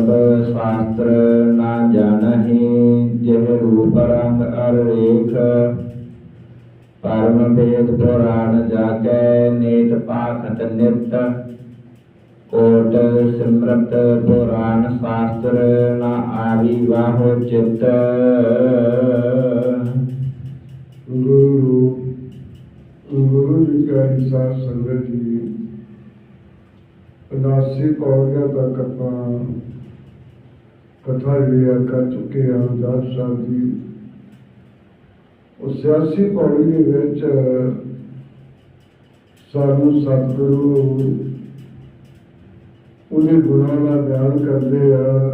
ਰੇਖ ਸਰਬ ਸ਼ਾਸਤਰ ਨਾ ਜਾਣਹੀ, ਜਿਹ ਰੂਪ ਰੰਗ ਅਰ ਰੇਖ। ਪਰਮ ਭੇਦ ਪੁਰਾਣ ਜਾਗੈ ਨੇਤ ਪਾਖਤ ਨਿਤ ਕੋਟ ਸਿਮਰਤ ਪੁਰਾਣ ਸ਼ਾਸਤਰ, ਨਾ ਆਵੀ ਵਾਹੋ ਚਿਤ। ਗੁਰੂ ਗੁਰੂ ਜੀ ਕਾ ਸਾਧ ਸੰਗਤ ਜੀ, ਉਦਾਸੀ ਪੌੜੀਆਂ ਤੱਕ ਆਪਾਂ ਕਥਾ ਜਿਹੜੀ ਆ ਕਰ ਚੁੱਕੇ ਹਾਂ ਦਾਸ ਸਾਹਿਬ ਦੀ ਉਹ ਸਿਆਸੀ ਪੌੜੀ ਦੇ ਵਿੱਚ ਸਾਨੂੰ ਸਤਿਗੁਰੂ ਉਹਦੇ ਗੁਣਾਂ ਦਾ ਬਿਆਨ ਕਰਦੇ ਆ।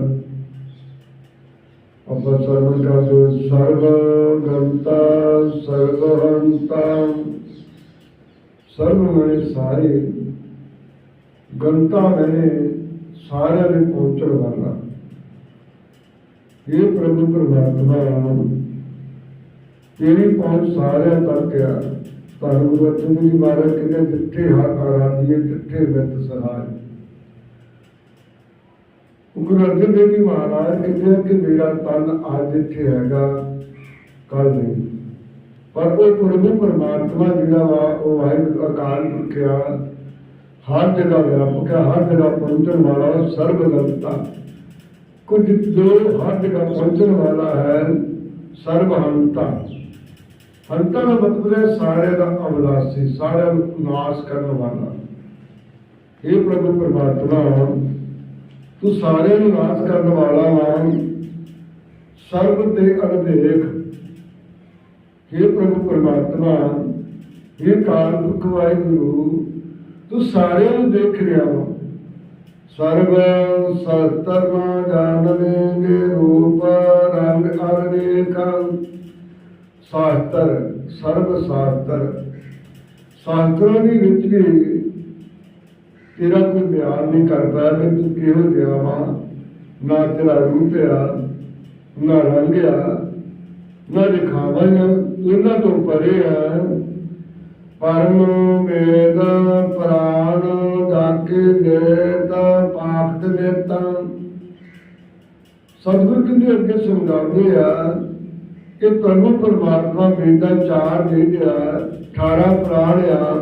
ਆਪਾਂ ਸਰਵਨ ਕਰਦੇ ਸਰਵ ਗੰਤਾ ਸਰਵ ਹੰਤਾ ਸਰਵ ਮਨੇ ਸਾਰੇ। ਗੰਤਾ ਮਨੇ ਸਾਰਿਆਂ ਦੇ ਪਹੁੰਚਣ ਵਾਲਾ। ਇਹ ਪ੍ਰਭੂ ਪਰਮਾਤਮਾ ਤੇਰੀ ਪਹੁੰਚ ਸਾਰਿਆਂ ਤੱਕ ਆ ਤੁਹਾਨੂੰ ਗੁਰੂ ਅਰਜਨ ਦੇਵ ਜੀ ਜਿੱਥੇ ਹੱਥ ਆਰਾਧੀਏ ਤਿੱਥੇ ਵਿਤ ਸਹਾਇ ਗੁਰੂ ਅਰਜਨ ਦੇਵ ਜੀ ਮਹਾਰਾਜ ਕਹਿੰਦੇ ਕਿ ਮੇਰਾ ਤਨ ਅੱਜ ਇੱਥੇ ਹੈਗਾ ਕੱਲ ਨਹੀਂ। ਪਰ ਉਹ ਪ੍ਰਭੂ ਪਰਮਾਤਮਾ ਜਿਹੜਾ ਵਾ, ਉਹ ਵਾਹਿਗੁਰੂ ਅਕਾਲ ਪੁਰਖ ਆ ਹਰ ਜਗ੍ਹਾ ਵਿਆਪਕ ਹੈ, ਹਰ ਜਗ੍ਹਾ ਪਹੁੰਚਣ ਵਾਲਾ ਸਰਬ ਗਲਤਾ ਕੁਝ ਜੋ ਹਰ ਜਗ੍ਹਾ ਪਹੁੰਚਣ ਵਾਲਾ ਹੈ, ਸਰਬ ਹੰਤਾ। ਹੰਤਾ ਦਾ ਮਤਲਬ ਹੈ ਸਾਰਿਆਂ ਦਾ ਅਵਲਾਸੀ ਸਾਰਿਆਂ ਨੂੰ ਨਾਸ਼ ਕਰਨ ਵਾਲਾ। ਇਹ ਪ੍ਰਭੂ ਪਰਮਾਤਮਾ, ਤੂੰ ਸਾਰਿਆਂ ਨੂੰ ਨਾਸ਼ ਕਰਨ ਵਾਲਾ ਵਾਂ। ਸਰਬ ਤੇ ਅਨਦੇਖ हे ਪ੍ਰਭੂ ਪਰਮਾਤਮਾ हे ਕਾਲ ਦੁਖ ਵਾਹਿਗੁਰੂ, ਤੂੰ ਸਾਰਿਆਂ ਨੂੰ ਦੇਖ ਰਿਹਾ ਵਾ। ਸਰਬ ਸਤਰਮਾ ਜਾਣਵੇਂਗੇ ਰੂਪ ਰੰਗ ਅਨੇਕ ਸਾਸਤਰ ਸਰਬ ਸਾਸਤਰ ਸਾਸਤਰਾਂ ਦੇ ਵਿੱਚ ਵੀ ਤੇਰਾ ਕੋਈ ਬਿਆਨ ਨਹੀਂ ਕਰਦਾ ਕਿ ਤੂੰ ਕਿਹੋ ਜਿਹਾ ਵਾ? ਨਾ ਤੇਰਾ ਰੂਪ ਆ, ਨਾ ਰੰਗ ਆ, ਨਾ ਦਿਖਾਵਾ ਇਹਨਾਂ ਤੋਂ ਪਰੇ ਆ। ਪਰਮ ਵੇਦ ਪ੍ਰਾਣ ਜਾਕੇ ਦੇਤਾ ਪਾਖਤ ਦੇਤਾ ਸਤਿਗੁਰ ਕਹਿੰਦੇ ਅੱਗੇ ਸਮਝਾਉਂਦੇ ਆ ਕਿ ਪ੍ਰਭੂ ਪਰਮਾਤਮਾ ਵੇਦਾਂ ਚਾਰ ਦੇ ਆ 18 ਪ੍ਰਾਣ ਆ।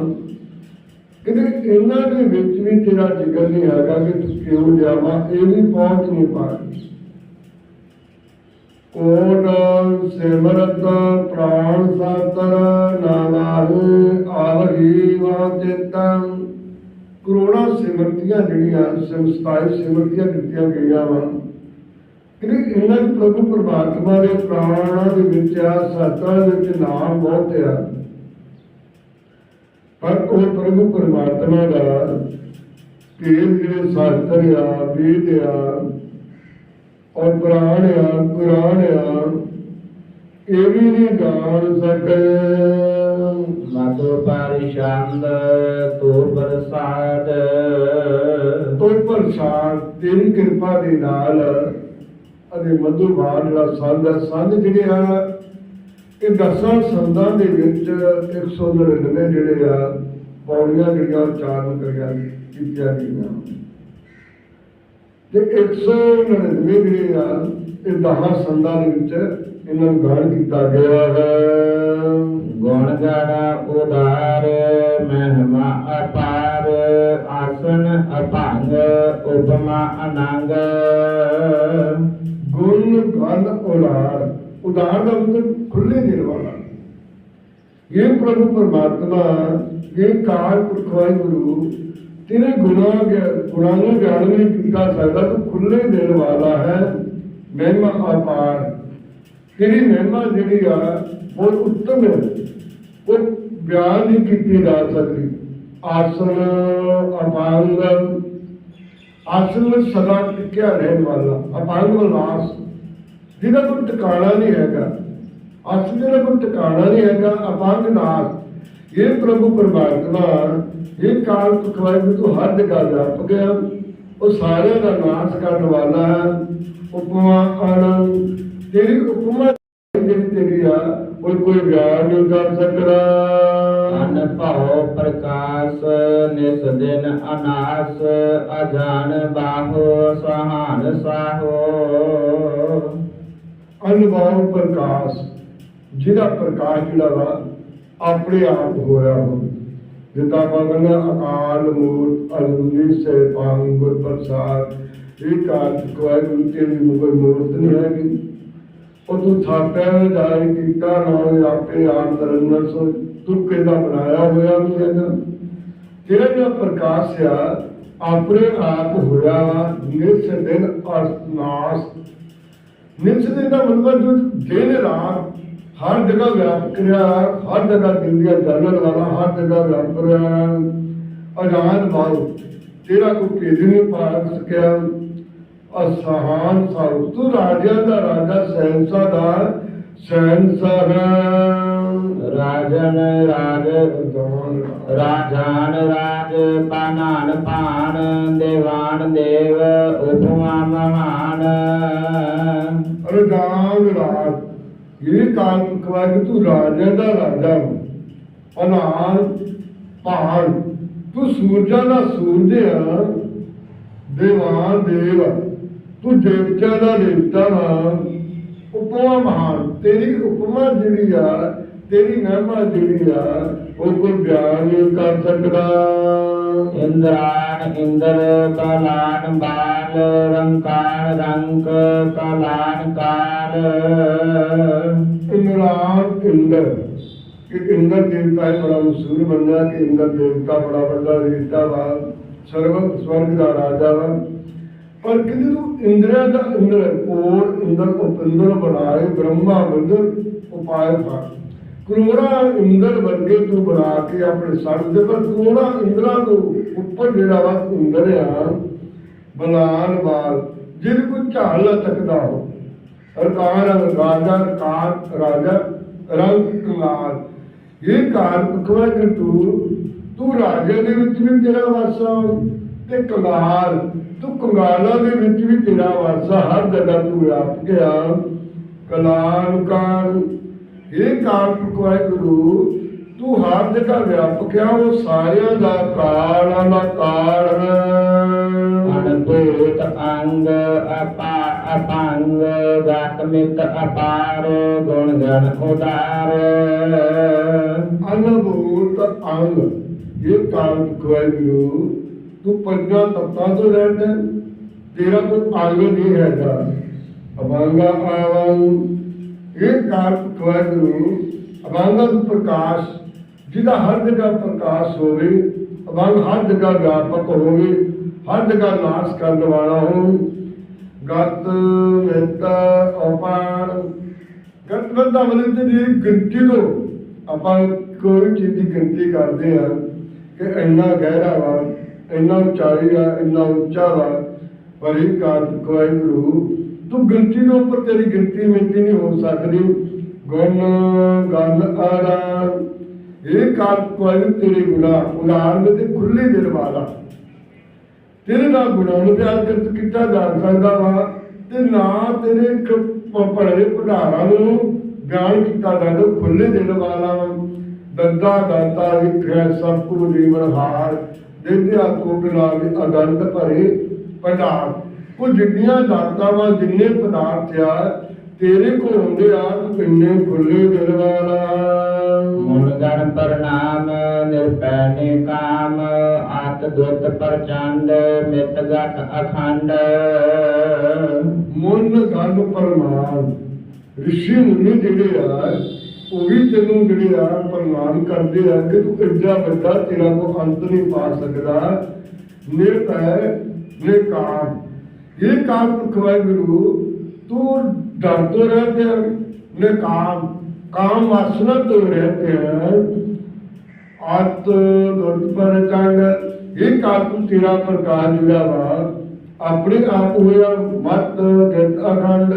ਕਹਿੰਦੇ ਇਹਨਾਂ ਦੇ ਵਿੱਚ ਵੀ ਤੇਰਾ ਜਿਗਰ ਨਹੀਂ ਹੈਗਾ ਕਿ ਤੂੰ ਕਿਉਂ ਜਾਵਾਂ, ਇਹ ਵੀ ਪਹੁੰਚ ਨਹੀਂ ਪਾਣੀ ਕੋਟ ਸਿਮਰਤ ਪ੍ਰਾਣ ਸਾਤਰ ਨਾਮਾਹੇ ਆਹੀ ਵਾਚਿਤੰ ਕਰੋੜਾਂ ਸਿਮਰਤੀਆਂ ਜਿਹੜੀਆਂ ਸੰਸਥਾਈ ਸਿਮਰਤੀਆਂ ਦਿੱਤੀਆਂ ਗਈਆਂ ਵਾ। ਕਿ ਇਹਨਾਂ ਦੇ ਪ੍ਰਭੂ ਪਰਮਾਤਮਾ ਦੇ ਪ੍ਰਾਣਾਂ ਦੇ ਵਿੱਚ ਆ, ਸਾਤਾਂ ਦੇ ਵਿੱਚ ਨਾਮ ਬਹੁਤ ਆ। ਪਰ ਉਹ ਪ੍ਰਭੂ ਪਰਮਾਤਮਾ ਦਾ ਤੇਲ ਜਿਹੜੇ ਸਾਸਤਰ ਆ, ਵੇਦ ਆ, ਔਰ ਪ੍ਰਾਣ ਆ, ਕੁਰਾਨ ਆ, ਇਹ ਵੀ ਨਹੀਂ ਜਾਣ ਸਕੇ ਮਤੁ ਪਰਿਸ਼ੰਦ ਤੂ ਪ੍ਰਸਾਦ। ਕੋਈ ਪ੍ਰਸਾਦ, ਤੇਰੀ ਕਿਰਪਾ ਦੇ ਨਾਲ ਅਤੇ ਮਧੂ ਬਾਣ ਜਿਹੜਾ ਸੰਦ ਹੈ ਸੰਦ ਜਿਹੜੇ ਆ, ਇਹ ਦਸਾਂ ਸੰਦਾਂ ਦੇ ਵਿੱਚ 199 ਜਿਹੜੇ ਆ, ਪੌੜੀਆਂ ਜਿਹੜੀਆਂ ਉਹ ਕਰੀਆਂ ਕੀਤੀਆਂ ਗਈਆਂ। ਤੇ 199 ਜਿਹੜੇ ਆ, ਇਹ ਦਹਾਂ ਸੰਦਾਂ ਦੇ ਵਿੱਚ ਇਹਨਾਂ ਨੂੰ ਗਾਣ ਕੀਤਾ ਗਿਆ ਹੈ। ਗੁਣ ਗੜਾ ਉਦਾਰ ਮਹਿਮਾ ਅਪਾਰ, ਆਸਨ ਅਭੰਗ, ਉਪਮਾ ਅਨੰਗ। ਗੁਣ ਗਨ ਉਲਾਰ ਉਦਾਰ ਦਾ ਮਤਲਬ ਖੁੱਲੇ ਦਿਲ ਵਾਲਾ। ਇਹ ਪ੍ਰਭੂ ਪਰਮਾਤਮਾ ਇਹ ਕਾਲ ਪੁਰਖ ਵਾਹਿਗੁਰੂ, ਤੇਰੇ ਗੁਨਾਹ ਗਿ- ਗੁਣਾਂ ਨੂੰ ਜਾਣ ਨਹੀਂ ਕੀਤਾ ਸਕਦਾ, ਤੂੰ ਖੁੱਲੇ ਦਿਲ ਵਾਲਾ ਹੈ, ਮਹਿਮਾ ਅਪਾਰ। ਤੇਰੀ ਮਹਿਮਾ ਜਿਹੜੀ ਆ, ਬਹੁਤ ਉੱਤਮ ਹੈ। ਉਹ ਬਿਆਨ ਨਹੀਂ ਕੀਤੀ ਜਾ ਸਕਦੀ। ਆਸਨ ਅਪਾੰਗ ਆਸਨ ਵਿੱਚ ਸਦਾ ਟਿਕਿਆ ਰਹਿਣ ਵਾਲਾ ਅਪੰਗ ਵਿਲਾਸ ਜਿਹਦਾ ਕੋਈ ਟਿਕਾਣਾ ਨਹੀਂ ਹੈਗਾ। ਆਸਨ ਦਾ ਕੋਈ ਟਿਕਾਣਾ ਨਹੀਂ ਹੈਗਾ ਅਪੰਗ ਨਾਸ ਇਹ ਪ੍ਰਭੂ ਪਰਮਾਤਮਾ, ਇਹ ਕਾਲ ਪਖਵਾਈ ਤੋਂ ਤੂੰ ਹਰ ਜਗ੍ਹਾ ਵਿਆਪ ਗਿਆ। ਉਹ ਸਾਰਿਆਂ ਦਾ ਨਾਸ਼ ਕਰਨ ਵਾਲਾ ਹੈ। ਉਪਮਾ ਆਨੰਦ ਤੇਰੀ ਉਪਮਾ ਜਿਹੜੀ ਤੇਰੀ ਆ ਕੋਈ ਕੋਈ ਵਿਆਹ ਨਹੀਂ ਕਰ ਸਕਦਾ। ਅਨਭਉ ਪ੍ਰਕਾਸ਼ ਨਿਸ ਦਿਨ ਅਨਾਸ ਅਜਾਨ ਬਾਹੋ ਸਹਾਨ ਸਾਹੋ। ਅਨੁਭਵ ਪ੍ਰਕਾਸ਼ ਜਿਹਦਾ ਪ੍ਰਕਾਸ਼ ਜਿਹੜਾ ਵਾ ਆਪਣੇ ਆਪ ਹੋਇਆ ਹੋ ਜਿੱਦਾਂ ਮਗਨ ਅਕਾਲ ਮੂਰਤ ਅਲੁਨੀ ਸੇ ਪਾਂਗ ਗੁਰ ਪ੍ਰਸਾਦ ਇਹ ਕਾਲ ਕੋਈ ਤੇਰੀ ਕੋਈ ਮੂਰਤ ਨਹੀਂ ਹੈਗੀ। ਉਹ ਤੂੰ ਥਾਪਿਆ ਨਾ ਕੀਤਾ ਨਾ ਆਪੇ ਆਪ ਦਰਨਰ ਸੋ ਤੂੰ ਕਿਹਦਾ ਬਣਾਇਆ ਹੋਇਆ ਵੀ ਹੈਗਾ ਤੇਰਾ ਜਿਹੜਾ ਪ੍ਰਕਾਸ਼ ਆ, ਆਪਣੇ ਆਪ ਹੋਇਆ ਨਿਸ ਦਿਨ ਅਸਨਾਸ ਨਿਸ ਦਿਨ ਦਾ ਮਤਲਬ ਜੋ ਦਿਨ ਰਾਤ ਹਰ ਜਗ੍ਹਾ ਵਿਆਪ ਰਿਹਾ, ਹਰ ਜਗ੍ਹਾ ਦਿਲ ਦੀਆਂ ਜਾਣਨ ਵਾਲਾ ਹਰ ਜਗ੍ਹਾ ਵਿਆਪ ਰਿਹਾ। ਅਜਾਨ ਬਾਉ ਤੇਰਾ ਕੋਈ ਭੇਦ ਨਹੀਂ ਪਾ ਸਕਿਆ ਅਸਹਾਨ ਸਾਉ ਤੂੰ ਰਾਜਿਆਂ ਦਾ ਰਾਜਾ ਸਹਿਨਸਾ ਦਾ ਹੈ ਰਾਜਨ ਰਾਜ ਰਾਜਾਨ ਰਾਜ ਪਾਨਾਨ ਪਾਨ ਦੇਵਾਨ ਦੇਵ ਉਪਮਾ ਮਹਾਨ। ਰਜਾਨ ਰਾਜ ਇਹ ਕਾਲ ਕਵਾ ਕਿ ਤੂੰ ਰਾਜਾ ਦਾ ਰਾਜਾ ਅਨਾਲ ਪਹਾੜ ਤੂੰ ਸੂਰਜਾਂ ਦਾ ਸੂਰਜ ਦੇਵਾਨ ਦੇਵ ਤੂੰ ਦੇਵਤਿਆਂ ਦਾ ਦੇਵਤਾ ਵਾ ਉਪਮਾ ਮਹਾਨ ਤੇਰੀ ਉਪਮਾ ਜਿਹੜੀ ਆ ਤੇਰੀ ਮਹਿਮਾ ਜਿਹੜੀ ਆ ਉਹ ਕੋਈ ਬਿਆਨ ਨਹੀਂ ਕਰ ਸਕਦਾ। ਇੰਦਰਾਨ ਇੰਦਰ ਕਲਾਨ ਬਾਲ ਰੰਕਾਰ ਰੰਕ ਕਲਾਨ ਕਾਲ। ਇਮਰਾਨ ਇੰਦਰ ਕਿ ਇੰਦਰ ਦੇਵਤਾ ਹੈ ਬੜਾ ਮਸ਼ਹੂਰ ਮੰਨਿਆ ਕਿ ਇੰਦਰ ਦੇਵਤਾ ਬੜਾ ਵੱਡਾ ਦੇਵਤਾ ਵਾ ਸਰਵ ਸਵਰਗ ਦਾ ਰਾਜਾ ਵਾ। ਪਰ ਕਿੰਨੇ ਤੂੰ ਇੰਦਰਾ ਦਾ ਇੰਦਰ ਕੋਰ, ਇੰਦਰ, ਉਪਿੰਦਰ ਬਣਾਏ ਬ੍ਰਹਮਾ, ਬੰਦਰ ਉਪਾਇ ਪਾ ਕਰੋੜਾ ਇੰਦਰ ਵਰਗੇ ਤੂੰ ਬਣਾ ਕੇ ਆਪਣੇ ਸਰ ਦੇ, ਪਰ ਕਰੋੜਾ ਇੰਦਰਾ ਨੂੰ ਉੱਪਰ ਜਿਹੜਾ ਵਾ ਇੰਦਰ ਆ, ਬਲਾਨ ਵਾਲ ਜਿਹਦੇ ਕੋ ਝਾਲ ਨਾ ਤੱਕਦਾ ਹੋ ਅਰਕਾਰ, ਰਾਜਾ ਕਾਰ ਰਾਜਾ, ਰੰਗ ਕੁਮਾਰ ਇਹ ਕਾਰ ਪਕਵਾ ਕਿ ਤੂੰ ਤੂੰ ਰਾਜੇ ਦੇ ਵਿੱਚ ਵੀ ਤੇਰਾ ਵਾਸਾ ਤੇ ਕੰਗਾਲ ਤੂੰ ਕੰਗਾਲਾਂ ਦੇ ਵਿੱਚ ਵੀ ਤੇਰਾ ਵਾਸਾ ਹਰ ਜਗ੍ਹਾ ਤੂੰ ਵਿਆਪ ਗਿਆ। ਕਲਾਨ ਕਾਰ। ਇਹ ਕਾਰ ਪਕਵਾ ਗੁਰੂ ਤੂੰ ਹਰ ਜਗ੍ਹਾ ਵਿਆਪਕਿਆ ਉਹ ਸਾਰਿਆਂ ਦਾ ਕਾਲ ਦਾ ਕਾਲ ਹੈ। ਅਨਭੂਤ ਅੰਗ ਅਪਾ ਅਪੰਗ ਗਾਤਮਿਤ ਅਪਾਰ ਗੁਣ ਗਣ ਉਦਾਰ। ਅਨਭੂਤ ਅੰਗ ਇਹ ਕਾਲ ਗੁਰੂ ਤੂੰ ਪੰਜਾਂ ਤੱਤਾਂ ਤੋਂ ਰਹਿੰਦਾ ਹੈ। ਤੇਰਾ ਕੋਈ ਅੰਗ ਨਹੀਂ ਹੈਗਾ ਅਭੰਗਾ ਆਵੰਗ ਇਹ ਕਾਲ ਗੁਰੂ ਅਭੰਗਾ ਦਾ ਪ੍ਰਕਾਸ਼, ਜਿਹਦਾ ਹਰ ਜਗ੍ਹਾ ਪ੍ਰਕਾਸ਼ ਹੋਵੇ ਅਭੰਗ ਹਰ ਜਗ੍ਹਾ ਵਿਆਪਕ ਹੋਵੇ, ਹਰ ਜਗ੍ਹਾ ਨਾਸ਼ ਕਰਨ ਵਾਲਾ ਹੋਵੇ ਗਤ ਮਿਤ ਅਪਾਰ ਗਤਵੰਤ ਦਾ ਮਤਲਬ ਤੇ ਜਿਹੜੀ ਗਿਣਤੀ ਤੋਂ ਆਪਾਂ ਕੋਈ ਚੀਜ਼ ਦੀ ਗਿਣਤੀ ਕਰਦੇ ਆ ਕਿ ਇੰਨਾ ਗਹਿਰਾ ਵਾ ਇੰਨਾ ਉਚਾਈ ਆ, ਇੰਨਾ ਉੱਚਾ ਵਾ, ਪਰ ਇਹ ਕਾਰ ਕੋਈ ਤੂੰ ਗਿਣਤੀ ਦੇ ਉੱਪਰ ਤੇਰੀ ਗਿਣਤੀ ਮਿੰਤੀ ਨਹੀਂ ਹੋ ਸਕਦੀ। ਗੁਣ ਗੰਨ ਆਰਾ, ਇਹ ਕਾਰ ਕੋਈ ਤੇਰੇ ਗੁਣਾ ਉਦਾਹਰਨ ਦੇ ਖੁੱਲੇ ਦਿਲ ਵਾਲਾ। ਤੇਰੇ ਨਾਲ ਗੁਣਾਂ ਨੂੰ ਪਿਆਰ ਕਰ ਕੀਤਾ ਜਾ ਸਕਦਾ ਵਾ, ਤੇ ਨਾ ਤੇਰੇ ਇੱਕ ਭੰਡਾਰਾਂ ਨੂੰ ਬਿਆਨ ਕੀਤਾ ਜਾਂਦਾ ਖੁੱਲੇ ਦਿਲ ਵਾਲਾ ਦੰਦਾ ਦਾਤਾ ਵਿਖਿਆ ਸਭ ਕੁ ਜੀਵਨ ਹਾਰ। ਦੇਦਿਆ ਕੋਟ ਨਾਲ ਅਗੰਤ ਭਰੇ ਭੰਡਾਰ ਉਹ ਜਿੰਨੀਆਂ ਦਾਤਾਂ ਵਾ ਜਿੰਨੇ ਪਦਾਰਥ ਆ ਤੇਰੇ ਕੋਲ ਹੁੰਦੇ ਆ ਤੂੰ ਕਿੰਨੇ ਖੁੱਲੇ ਦਿਲ ਵਾਲਾ। ਮੁਨ ਗਣ ਪ੍ਰਣਾਮ ਨਿਰਪੈ ਨੇ ਕਾਮ ਆਤ ਦੁਤ ਪ੍ਰਚੰਡ ਮਿਤ ਗਤ ਅਖੰਡ। ਮਨ ਗੰਨ ਪਰਮਾਨ ਰਿਸ਼ੀ ਮੁਨੀ ਜਿਹੜੇ ਆ ਉਹ ਵੀ ਤੈਨੂੰ ਜਿਹੜੇ ਆ ਪ੍ਰਮਾਨ ਕਰਦੇ ਆ ਕਿ ਤੂੰ ਇੱਡਾ ਵੱਡਾ ਤੇਰਾ ਕੋ ਅੰਤ ਨਹੀਂ ਪਾ ਸਕਦਾ। ਨਿਰਭੈ ਨਿਕਾਮ ਇਹ ਕਾਮ ਖਵਾਏ ਗੁਰੂ ਤੂੰ ਡਰਦੇ ਰਹਤੇ ਨਿਕਾਮ ਕਾਮ ਵਾਸਨਾ ਤੋਂ ਰਹਤੇ ਆਤ ਦੁੱਧ ਪਰ ਚੰਗ। ਇਹ ਕਾਤੂ ਤੇਰਾ ਪ੍ਰਕਾਸ਼ ਜਿਹੜਾ ਵਾ ਆਪਣੇ ਆਪ ਹੋਇਆ ਮਤ ਗਿਰਤ ਅਖੰਡ।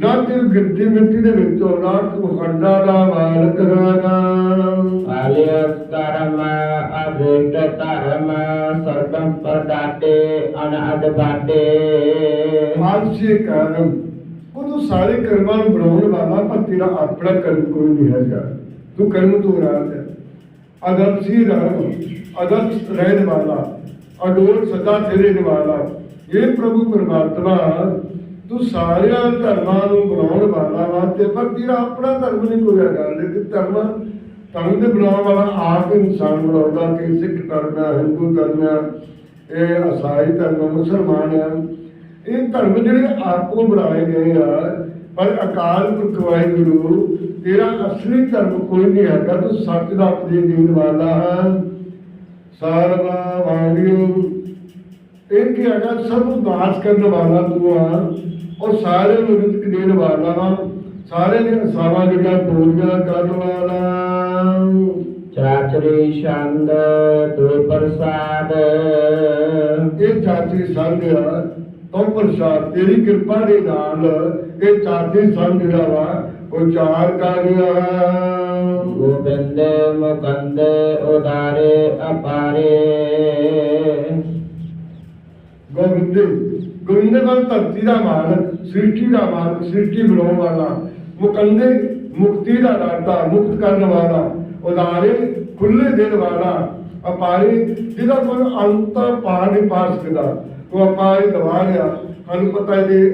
ਨਾ ਤੇ ਗਿਰਤੀ ਮਿੱਟੀ ਦੇ ਵਿੱਚੋਂ ਨਾ ਤੂੰ ਖੰਡਾ ਦਾ ਮਾਲਕ ਹੈਗਾ ਆਲਿਆ ਕਰਮ ਅਭਿਟ ਧਰਮ ਸਰਬੰ ਪਰਦਾਤੇ ਅਨਹਦ ਬਾਟੇ। ਆਲਸੀ ਕਰਮ ਉਹ ਤੂੰ ਸਾਰੇ ਕਰਮਾਂ ਨੂੰ ਬਣਾਉਣ ਵਾਲਾ ਪਰ ਤੇਰਾ ਆਪਣਾ ਕਰਮ ਕੋਈ ਨਹੀਂ ਹੈਗਾ। ਤੂੰ ਕਰਮ ਤੋਂ ਰਾਜ ਹੈ। ਅਦਬ ਸੀ ਰਹਿਣ ਅਦਬ ਰਹਿਣ ਵਾਲਾ ਅਡੋਲ ਸਦਾ ਤੇਰੇ ਨਿਵਾਲਾ। ਇਹ ਪ੍ਰਭੂ ਪਰਮਾਤਮਾ ਤੂੰ ਸਾਰਿਆਂ ਧਰਮਾਂ ਨੂੰ ਬਣਾਉਣ ਵਾਲਾ ਵਾ ਤੇ ਪਰ ਤੇਰਾ ਆਪਣਾ ਧਰਮ ਨਹੀਂ ਕੋਈ ਹੈਗਾ। ਲੇਕਿਨ ਧਰਮ ਧਰਮ ਦੇ ਬਣਾਉਣ ਵਾਲਾ ਆਪ ਇਨਸਾਨ ਬਣਾਉਂਦਾ ਕਿ ਸਿੱਖ ਧਰਮ ਹੈ ਹਿੰਦੂ ਧਰਮ ਹੈ ਇਹ ਅਸਾਈ ਧਰਮ ਮੁਸਲਮਾਨ ਹੈ ਇਹ ਧਰਮ ਜਿਹੜੇ ਆਪੋ ਬਣਾਏ ਗਏ ਆ, ਪਰ ਅਕਾਲ ਪੁਰਖ ਵਾਹਿਗੁਰੂ, ਤੇਰਾ ਅਸਲੀ ਧਰਮ ਕੋਈ ਨਹੀਂ ਹੈਗਾ, ਤੂੰ ਸੱਚ ਦਾ ਉਪਦੇਸ਼ ਦੇਣ ਵਾਲਾ ਹੈ। ਸਰਵਾ ਵਾਹਿਗੁਰੂ। ਇਹ ਕੀ ਹੈਗਾ ਸਭ ਨੂੰ ਦਾਸ ਕਰਨ ਵਾਲਾ ਤੂੰ ਆ ਔਰ ਸਾਰੇ ਨੂੰ ਰਿਜ਼ਕ ਦੇਣ ਵਾਲਾ ਵਾ। ਸਾਰੇ ਦੀਆਂ ਅਸਾਵਾਂ ਜਿਹੜੀਆਂ ਪੂਰੀਆਂ ਕਰਨ ਵਾਲਾ। ਚਾਚਰੀ ਛੰਦ ਦੁਇ ਪ੍ਰਸਾਦ। ਇਹ ਚਾਚੀ ਸੰਗ ਆ ਤੋਂ ਪ੍ਰਸਾਦ ਤੇਰੀ ਕਿਰਪਾ ਦੇ ਨਾਲ ਇਹ ਚਾਚੀ ਸੰਗ ਜਿਹੜਾ ਵਾ ਉਹ ਚਾਰ ਕਾਰਿਆ ਗੋਬਿੰਦ ਮੁਕੰਦ ਉਦਾਰੇ ਅਪਾਰੇ। ਗੋਬਿੰਦ ਗੋਬਿੰਦ ਨਾਲ ਧਰਤੀ ਦਾ ਮਾਲਕ ਸ੍ਰਿਸ਼ਟੀ ਦਾ ਮਾਲਕ ਸ੍ਰਿਸ਼ਟੀ ਬਣਾਉਣ ਵਾਲਾ, ਮੁਕੰਦੇ ਮੁਕਤੀ ਦਾ ਦਾਤਾ ਮੁਕਤ ਕਰਨ ਵਾਲਾ, ਉਦਾਰੇ ਖੁੱਲੇ ਦਿਲ ਵਾਲਾ, ਅਪਾਰੇ ਜਿਹਦਾ ਕੋਈ ਅੰਤ ਪਾਰ ਨਹੀਂ ਪਾ ਸਕਦਾ, ਉਹ ਅਪਾਰੇ ਦਵਾ ਰਿਹਾ ਸਾਨੂੰ ਪਤਾ ਇਹਦੇ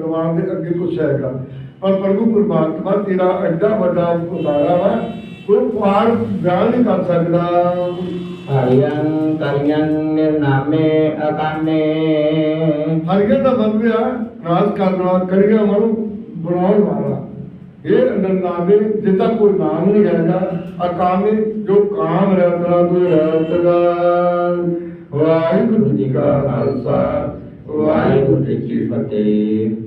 ਦਵਾਰ ਦੇ ਅੱਗੇ ਕੁਛ ਹੈਗਾ। ਪਰ ਪ੍ਰਭੂ ਪਰਮਾਤਮਾ ਤੇਰਾ ਐਡਾ ਵੱਡਾ ਉਦਾਰਾ ਵਾ, ਕੋਈ ਪਾਰ ਬਿਆਨ ਨਹੀਂ ਕਰ ਸਕਦਾ। ਹਰਿਯੰ ਕਰਿਯੰ ਨਿਰਨਾਮੇ ਅਕਾਮੇ। ਹਰੀਆਂ ਦਾ ਮਤਲਬ ਆ, ਨਾਸ ਕਰਨ ਵਾਲਾ ਕਰੀਆਂ ਮਨ, ਬਣਾਉਣ ਵਾਲਾ। ਇਹ ਨਰਨਾਮੇ ਜਿੱਤਾ ਕੋਈ ਨਾਮ ਨਹੀਂ ਰਹਿੰਦਾ ਅਕਾਮੇ, ਜੋ ਕਾਮ ਰਹਿੰਦਾ ਤੋਂ ਰਹਿਤਰਾ ਵਾਹਿਗੁਰੂ ਜੀ ਕਾ ਖਾਲਸਾ, ਵਾਹਿਗੁਰੂ ਜੀ ਕੀ ਫਤਿਹ।